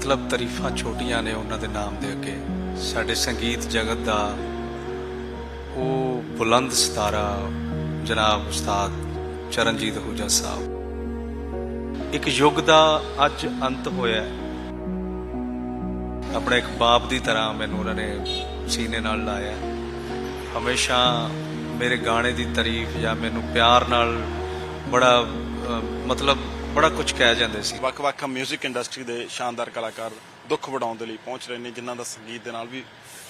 ਮਤਲਬ ਤਾਰੀਫਾਂ ਛੋਟੀਆਂ ਨੇ ਉਹਨਾਂ ਦੇ ਨਾਮ ਦੇ ਅੱਗੇ। ਸਾਡੇ ਸੰਗੀਤ ਜਗਤ ਦਾ ਉਹ ਬੁਲੰਦ ਸਿਤਾਰਾ ਜਨਾਬ ਉਸਤਾਦ ਚਰਨਜੀਤ ਹੂਜਾ ਸਾਹਿਬ। ਇੱਕ ਯੁੱਗ ਦਾ ਅੱਜ ਅੰਤ ਹੋਇਆ ਆਪਣੇ ਇੱਕ ਬਾਪ ਦੀ ਤਰ੍ਹਾਂ ਮੈਨੂੰ ਉਹਨਾਂ ਨੇ ਸੀਨੇ ਨਾਲ ਲਾਇਆ। ਹਮੇਸ਼ਾ ਮੇਰੇ ਗਾਣੇ ਦੀ ਤਾਰੀਫ ਜਾਂ ਮੈਨੂੰ ਪਿਆਰ ਨਾਲ ਬੜਾ ਮਤਲਬ ਬੜਾ ਕੁਝ ਕਹਿ ਜਾਂਦੇ ਸੀ ਵੱਖ-ਵੱਖ 뮤직 ਇੰਡਸਟਰੀ ਦੇ ਸ਼ਾਨਦਾਰ ਕਲਾਕਾਰ ਦੁੱਖ ਵਡਾਉਣ ਦੇ ਲਈ ਪਹੁੰਚ ਰਹੇ ਨੇ ਜਿਨ੍ਹਾਂ ਦਾ ਸੰਗੀਤ ਦੇ ਨਾਲ ਵੀ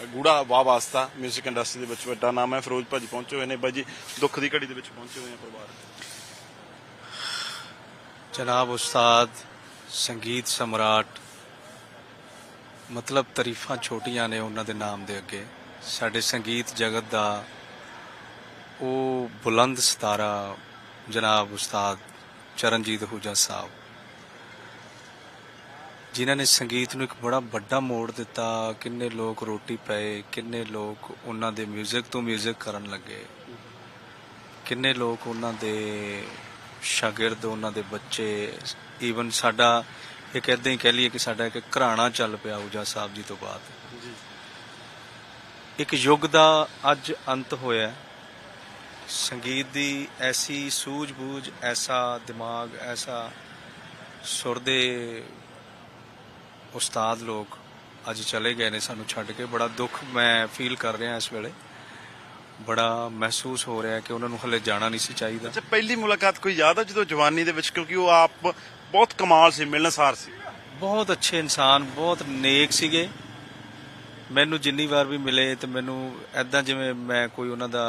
ਗੂੜਾ ਵਾਹ ਵਾਸਤਾ 뮤직 ਇੰਡਸਟਰੀ ਦੇ ਵਿੱਚ ਵੱਡਾ ਨਾਮ ਹੈ ਫਿਰੋਜ਼ ਭਾਜੀ ਪਹੁੰਚੇ ਹੋਏ ਨੇ ਬਾਈ ਜੀ ਦੁੱਖ ਦੀ ਘੜੀ ਦੇ ਵਿੱਚ ਪਹੁੰਚੇ ਹੋਏ ਆ ਪਰਿਵਾਰ ਜਨਾਬ ਉਸਤਾਦ ਸੰਗੀਤ ਸਮਰਾਟ ਮਤਲਬ ਤਾਰੀਫਾਂ ਛੋਟੀਆਂ ਨੇ ਉਹਨਾਂ ਦੇ ਨਾਮ ਦੇ ਅੱਗੇ ਸਾਡੇ ਸੰਗੀਤ ਜਗਤ ਦਾ ਉਹ ਬੁਲੰਦ ਸਿਤਾਰਾ ਜਨਾਬ ਉਸਤਾਦ ਚਰਨਜੀਤ ਹੂਜਾ ਸਾਹਿਬ ਜਿਨ੍ਹਾਂ ਨੇ ਸੰਗੀਤ ਨੂੰ ਇੱਕ ਬੜਾ ਵੱਡਾ ਮੋੜ ਦਿੱਤਾ ਕਿੰਨੇ ਲੋਕ ਰੋਟੀ ਪਏ ਕਿੰਨੇ ਲੋਕ ਉਹਨਾਂ ਦੇ 뮤직 ਤੋਂ 뮤직 ਕਰਨ ਲੱਗੇ ਕਿੰਨੇ ਲੋਕ ਉਹਨਾਂ ਦੇ ਸ਼ਾਗਿਰਦ ਉਹਨਾਂ ਦੇ ਬੱਚੇ ਈਵਨ ਸਾਡਾ ਇੱਕ ਏਦਾਂ ਹੀ ਕਹਿ ਲਈਏ ਕਿ ਸਾਡਾ ਇੱਕ ਘਰਾਣਾ ਚੱਲ ਪਿਆ ਊਜਾ ਸਾਹਿਬ ਜੀ ਤੋਂ ਬਾਅਦ ਜੀ ਇੱਕ ਯੁੱਗ ਦਾ ਅੱਜ ਅੰਤ ਹੋਇਆ ਹੈ। ਸੰਗੀਤ ਦੀ ਐਸੀ ਸੂਝ-ਬੂਝ ਐਸਾ ਦਿਮਾਗ ਐਸਾ ਸੁਰ ਦੇ ਉਸਤਾਦ ਲੋਕ ਅੱਜ ਚਲੇ ਗਏ ਨੇ ਸਾਨੂੰ ਛੱਡ ਕੇ। ਬੜਾ ਦੁੱਖ ਮੈਂ ਫੀਲ ਕਰ ਰਿਹਾ ਇਸ ਵੇਲੇ। ਬੜਾ ਮਹਿਸੂਸ ਹੋ ਰਿਹਾ ਕਿ ਉਹਨਾਂ ਨੂੰ ਹਲੇ ਜਾਣਾ ਨਹੀਂ ਸੀ ਚਾਹੀਦਾ। ਅੱਛਾ ਪਹਿਲੀ ਮੁਲਾਕਾਤ ਕੋਈ ਯਾਦ ਹੈ ਜਦੋਂ ਜਵਾਨੀ ਦੇ ਵਿੱਚ? ਕਿਉਂਕਿ ਉਹ ਆਪ ਬਹੁਤ ਕਮਾਲ ਸੀ ਮਿਲਣਸਾਰ ਸੀ। ਬਹੁਤ ਅੱਛੇ ਇਨਸਾਨ ਬਹੁਤ ਨੇਕ ਸੀਗੇ। ਮੈਨੂੰ ਜਿੰਨੀ ਵਾਰ ਵੀ ਮਿਲੇ ਤੇ ਮੈਨੂੰ ਐਦਾਂ ਜਿਵੇਂ ਮੈਂ ਕੋਈ ਉਹਨਾਂ ਦਾ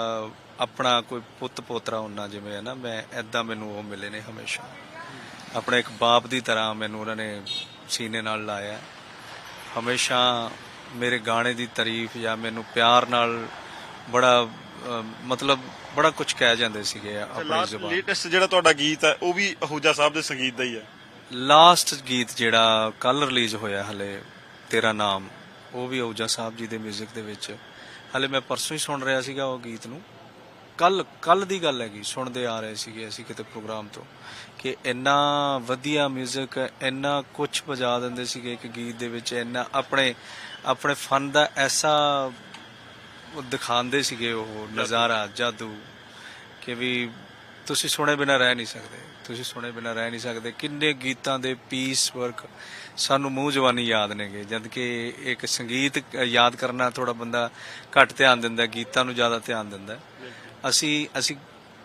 ਆਪਣਾ ਕੋਈ ਪੁੱਤ ਪੋਤਰਾ ਹੁੰਨਾ ਜਿਵੇਂ ਹੈ ਨਾ ਮੈਂ ਐਦਾਂ ਮੈਨੂੰ ਉਹ ਮਿਲੇ ਨੇ ਹਮੇਸ਼ਾ। ਆਪਣੇ ਇੱਕ ਬਾਪ ਦੀ ਤਰ੍ਹਾਂ ਮੈਨੂੰ ਉਹਨਾਂ ਨੇ ਸੀਨੇ ਨਾਲ ਲਾਇਆ। ਹਮੇਸ਼ਾ ਮੇਰੇ ਗਾਣੇ ਦੀ ਤਾਰੀਫ ਜਾਂ ਮੈਨੂੰ ਪਿਆਰ ਨਾਲ ਬੜਾ ਮਤਲਬ ਬੜਾ ਕੁਝ ਕਹਿ ਜਾਂਦੇ ਸੀਗੇ ਆਪਣੀ ਜ਼ੁਬਾਨ। ਲੇਟੈਸਟ ਜਿਹੜਾ ਤੁਹਾਡਾ ਗੀਤ ਹੈ ਉਹ ਵੀ ਅਹੂਜਾ ਸਾਹਿਬ ਦੇ ਸੰਗੀਤ ਦਾ ਹੀ ਹੈ। ਲਾਸਟ ਗੀਤ ਜਿਹੜਾ ਕੱਲ ਰਿਲੀਜ਼ ਹੋਇਆ ਹਲੇ ਤੇਰਾ ਨਾਮ। ਉਹ ਵੀ ਊਜਾ ਸਾਹਿਬ ਜੀ ਦੇ 뮤직 ਦੇ ਵਿੱਚ ਹਲੇ ਮੈਂ ਪਰਸੋਂ ਹੀ ਸੁਣ ਰਿਹਾ ਸੀਗਾ ਉਹ ਗੀਤ ਨੂੰ ਕੱਲ ਕੱਲ ਦੀ ਗੱਲ ਹੈਗੀ ਸੁਣਦੇ ਆ ਰਹੇ ਸੀਗੇ ਅਸੀਂ ਕਿਤੇ ਪ੍ਰੋਗਰਾਮ ਤੋਂ ਕਿ ਇੰਨਾ ਵਧੀਆ 뮤직 ਇੰਨਾ ਕੁਝ ਵਜਾ ਦਿੰਦੇ ਸੀਗੇ ਇੱਕ ਗੀਤ ਦੇ ਵਿੱਚ ਇੰਨਾ ਆਪਣੇ ਆਪਣੇ ਫਨ ਦਾ ਐਸਾ ਉਹ ਦਿਖਾਉਂਦੇ ਸੀਗੇ ਉਹ ਨਜ਼ਾਰਾ ਜਾਦੂ ਕਿ ਵੀ ਤੁਸੀਂ ਸੁਣੇ ਬਿਨਾ ਰਹਿ ਨਹੀਂ ਸਕਦੇ ਤੁਸੀਂ ਸੁਣੇ ਬਿਨਾ ਰਹਿ ਨਹੀਂ ਸਕਦੇ। ਕਿੰਨੇ ਗੀਤਾਂ ਦੇ ਪੀਸ ਵਰਕ ਸਾਨੂੰ ਮੂੰਹ ਜਵਾਨੀ ਯਾਦ ਨੇਗੇ। ਜਦ ਕਿ ਇੱਕ ਸੰਗੀਤ ਯਾਦ ਕਰਨਾ ਥੋੜਾ ਬੰਦਾ ਘੱਟ ਧਿਆਨ ਦਿੰਦਾ ਗੀਤਾਂ ਨੂੰ ਜ਼ਿਆਦਾ ਧਿਆਨ ਦਿੰਦਾ। ਅਸੀਂ ਅਸੀਂ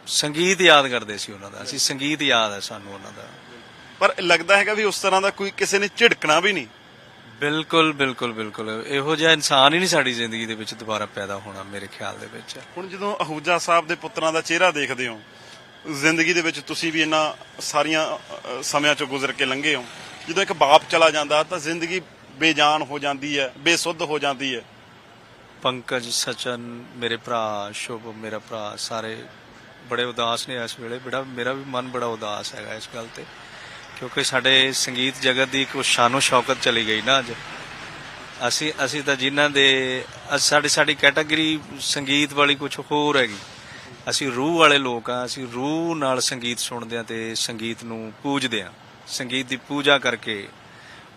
ਸੰਗੀਤ ਯਾਦ ਕਰਦੇ ਸੀ ਉਹਨਾਂ ਦਾ। ਅਸੀਂ ਸੰਗੀਤ ਯਾਦ ਹੈ ਸਾਨੂੰ ਉਹਨਾਂ ਦਾ। ਪਰ ਲੱਗਦਾ ਹੈਗਾ ਵੀ ਉਸ ਤਰ੍ਹਾਂ ਦਾ ਕੋਈ ਕਿਸੇ ਨੇ ਝਿੜਕਣਾ ਵੀ ਨਹੀਂ। ਬਿਲਕੁਲ ਬਿਲਕੁਲ ਬਿਲਕੁਲ। ਇਹੋ ਜਿਹਾ ਇਨਸਾਨ ਹੀ ਨਹੀਂ ਸਾਡੀ ਜ਼ਿੰਦਗੀ ਦੇ ਵਿੱਚ ਦੁਬਾਰਾ ਪੈਦਾ ਹੋਣਾ ਮੇਰੇ ਖਿਆਲ ਦੇ ਵਿੱਚ। ਹੁਣ ਜਦੋਂ ਅਹੂਜਾ ਸਾਹਿਬ ਦੇ ਪੁੱਤਰਾਂ ਦਾ ਚਿਹਰਾ ਦੇਖਦੇ ਹੋ ਜ਼ਿੰਦਗੀ ਦੇ ਵਿੱਚ ਤੁਸੀਂ ਵੀ ਇਹਨਾਂ ਸਾਰੀਆਂ ਸਮਿਆਂ ਚੋਂ ਗੁਜ਼ਰ ਕੇ ਲੰਘੇ ਹੋ। ਜਦੋਂ ਇੱਕ ਬਾਪ ਚਲਾ ਜਾਂਦਾ, ਤਾਂ ਜ਼ਿੰਦਗੀ ਬੇਜਾਨ ਹੋ ਜਾਂਦੀ ਹੈ, ਬੇਸੁੱਧ ਹੋ ਜਾਂਦੀ ਹੈ। ਪੰਕਜ, ਸਚਨ, ਮੇਰੇ ਭਰਾ, ਸ਼ੁਭ, ਮੇਰਾ ਭਰਾ, ਸਾਰੇ ਬੜੇ ਉਦਾਸ ਨੇ ਇਸ ਵੇਲੇ। ਬੜਾ, ਮੇਰਾ ਵੀ ਮਨ ਬੜਾ ਉਦਾਸ ਹੈਗਾ ਇਸ ਗੱਲ ਤੇ, ਕਿਉਂਕਿ ਸਾਡੇ ਸੰਗੀਤ ਜਗਤ ਦੀ ਇੱਕ ਸ਼ਾਨੋ ਸ਼ੌਕਤ ਚਲੀ ਗਈ ਨਾ ਅੱਜ। ਅਸੀਂ ਅਸੀਂ ਤਾਂ ਜਿਨ੍ਹਾਂ ਦੇ ਅ- ਸਾਡੀ ਸਾਡੀ ਕੈਟਾਗਰੀ ਸੰਗੀਤ ਵਾਲੀ ਕੁਝ ਹੋਰ ਹੈਗੀ। ਅਸੀਂ ਰੂਹ ਵਾਲੇ ਲੋਕ ਆ ਅਸੀਂ ਰੂਹ ਨਾਲ ਸੰਗੀਤ ਸੁਣਦੇ ਆ ਤੇ ਸੰਗੀਤ ਨੂੰ ਪੂਜਦੇ ਆ ਸੰਗੀਤ ਦੀ ਪੂਜਾ ਕਰਕੇ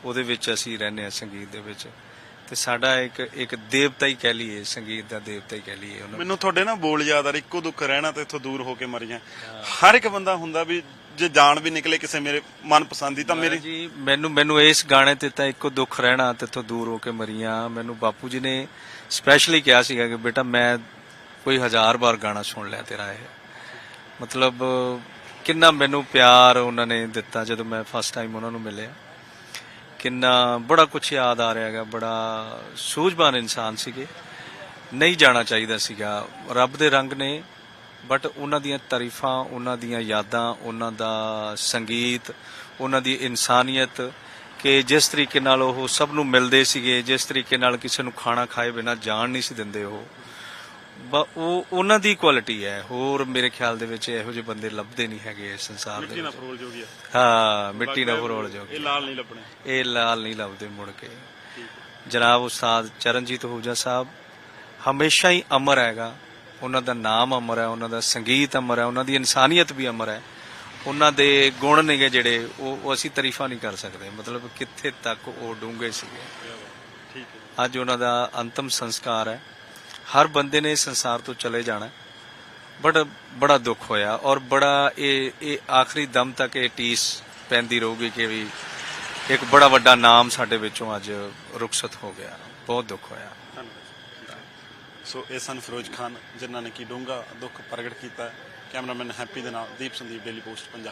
ਉਹਦੇ ਵਿੱਚ ਅਸੀਂ ਰਹਿੰਦੇ ਆ ਸੰਗੀਤ ਦੇ ਵਿੱਚ। ਤੇ ਸਾਡਾ ਇੱਕ ਇੱਕ ਦੇਵਤਾ ਹੀ ਕਹਿ ਲਈਏ ਸੰਗੀਤ ਦਾ ਦੇਵਤਾ ਹੀ ਕਹਿ ਲਈਏ ਉਹਨਾਂ ਮੈਨੂੰ ਤੁਹਾਡੇ ਨਾ ਬੋਲ ਯਾਦ ਆ ਇੱਕੋ ਦੁੱਖ ਰਹਿਣਾ ਤੇ ਇੱਥੋਂ ਦੂਰ ਹੋ ਕੇ ਮਰੀਆਂ ਹਰ ਇੱਕ ਬੰਦਾ ਹੁੰਦਾ ਵੀ ਜੇ ਜਾਨ ਵੀ ਨਿਕਲੇ ਕਿਸੇ ਮੇਰੇ ਮਨਪਸੰਦੀ ਤਾਂ ਮੇਰੇ ਜੀ ਮੈਨੂੰ ਮੈਨੂੰ ਇਸ ਗਾਣੇ ਤੇ ਤਾਂ ਇੱਕੋ ਦੁੱਖ ਰਹਿਣਾ ਤੇ ਤੋਂ ਦੂਰ ਹੋ ਕੇ ਮਰੀਆਂ। ਮੈਨੂੰ ਬਾਪੂ ਜੀ ਨੇ ਸਪੈਸ਼ਲੀ ਕਿਹਾ ਸੀਗਾ ਕਿ ਬੇਟਾ ਮੈਂ ਕੋਈ ਹਜ਼ਾਰ ਵਾਰ ਗਾਣਾ ਸੁਣ ਲਿਆ ਤੇਰਾ ਇਹ। ਮਤਲਬ, ਕਿੰਨਾ ਮੈਨੂੰ ਪਿਆਰ ਉਹਨਾਂ ਨੇ ਦਿੱਤਾ ਜਦੋਂ ਮੈਂ ਫਸਟ ਟਾਈਮ ਉਹਨਾਂ ਨੂੰ ਮਿਲਿਆ। ਕਿੰਨਾ, ਬੜਾ ਕੁਝ ਯਾਦ ਆ ਰਿਹਾ ਹੈਗਾ, ਬੜਾ ਸੂਝਵਾਨ ਇਨਸਾਨ ਸੀਗੇ। ਨਹੀਂ ਜਾਣਾ ਚਾਹੀਦਾ ਸੀਗਾ। ਰੱਬ ਦੇ ਰੰਗ ਨੇ ਬਟ ਉਹਨਾਂ ਦੀਆਂ ਤਾਰੀਫਾਂ, ਉਹਨਾਂ ਦੀਆਂ ਯਾਦਾਂ, ਉਹਨਾਂ ਦਾ ਸੰਗੀਤ, ਉਹਨਾਂ ਦੀ ਇਨਸਾਨੀਅਤ ਕਿ ਜਿਸ ਤਰੀਕੇ ਨਾਲ ਉਹ ਸਭ ਨੂੰ ਮਿਲਦੇ ਸੀਗੇ, ਜਿਸ ਤਰੀਕੇ ਨਾਲ ਕਿਸੇ ਨੂੰ ਖਾਣਾ ਖਾਏ ਬਿਨਾ ਜਾਣ ਨਹੀਂ ਸੀ ਦਿੰਦੇ ਉਹ। ਉਹ ਉਹਨਾਂ ਦੀ ਕੁਆਲਿਟੀ ਹੈ। ਹੋਰ ਮੇਰੇ ਖਿਆਲ ਦੇ ਵਿੱਚ ਇਹੋ ਜਿਹੇ ਬੰਦੇ ਲੱਭਦੇ ਨਹੀਂ ਹੈਗੇ ਇਸ ਸੰਸਾਰ ਦੇ ਮਿੱਟੀ ਨਾ ਵਿੱਚ। ਫਰੋਲ ਜੋਗੀ ਆ। ਹਾਂ ਮਿੱਟੀ ਨਾ ਫਰੋਲ ਜੋ ਇਹ ਲਾਲ ਨਹੀਂ ਲੱਭਣੇ। ਇਹ ਲਾਲ ਨਹੀਂ ਲੱਭਦੇ ਮੁੜ ਕੇ। ਜਨਾਬ ਉਸਤਾਦ ਚਰਨਜੀਤ ਹੂਜਾ ਸਾਹਿਬ ਹਮੇਸ਼ਾ ਹੀ ਅਮਰ ਹੈਗਾ। ਉਹਨਾਂ ਦਾ ਨਾਮ ਅਮਰ ਹੈ ਉਹਨਾਂ ਦਾ ਸੰਗੀਤ ਅਮਰ ਹੈ ਉਹਨਾਂ ਦੀ ਇਨਸਾਨੀਅਤ ਵੀ ਅਮਰ ਹੈ। ਉਹਨਾਂ ਦੇ ਗੁਣ ਨੇਗੇ ਜਿਹੜੇ ਉਹ ਉਹ ਅਸੀਂ ਤਾਰੀਫਾਂ ਨਹੀਂ ਕਰ ਸਕਦੇ। ਮਤਲਬ ਕਿੱਥੇ ਤੱਕ ਉਹ ਡੂੰਘੇ ਸੀਗੇ। ਠੀਕ ਹੈ ਅੱਜ ਉਹਨਾਂ ਦਾ ਅੰਤਮ ਸੰਸਕਾਰ ਹੈ। ਹਰ ਬੰਦੇ ਨੇ ਸੰਸਾਰ ਤੋਂ ਚਲੇ ਜਾਣਾ ਬਟ ਬੜਾ ਦੁੱਖ ਹੋਇਆ ਔਰ ਬੜਾ ਇਹ ਇਹ ਆਖਰੀ ਦਮ ਤੱਕ ਇਹ ਟੀਸ ਪੈਂਦੀ ਰਹੂਗੀ ਕਿ ਵੀ ਇੱਕ ਬੜਾ ਵੱਡਾ ਨਾਮ ਸਾਡੇ ਵਿੱਚੋਂ ਅੱਜ ਰੁਖਸਤ ਹੋ ਗਿਆ। ਬਹੁਤ ਦੁੱਖ ਹੋਇਆ। ਸੋ ਇਹ ਸਨ ਫਿਰੋਜ਼ ਖਾਨ, ਜਿਨ੍ਹਾਂ ਨੇ ਕੀ ਡੂੰਘਾ ਦੁੱਖ ਪ੍ਰਗਟ ਕੀਤਾ, ਕੈਮਰਾਮੈਨ ਹੈਪੀ ਦੇ ਨਾਲ ਦੀਪ ਸੰਦੀਪ, ਡੇਲੀ ਪੋਸਟ, ਪੰਜਾਬ।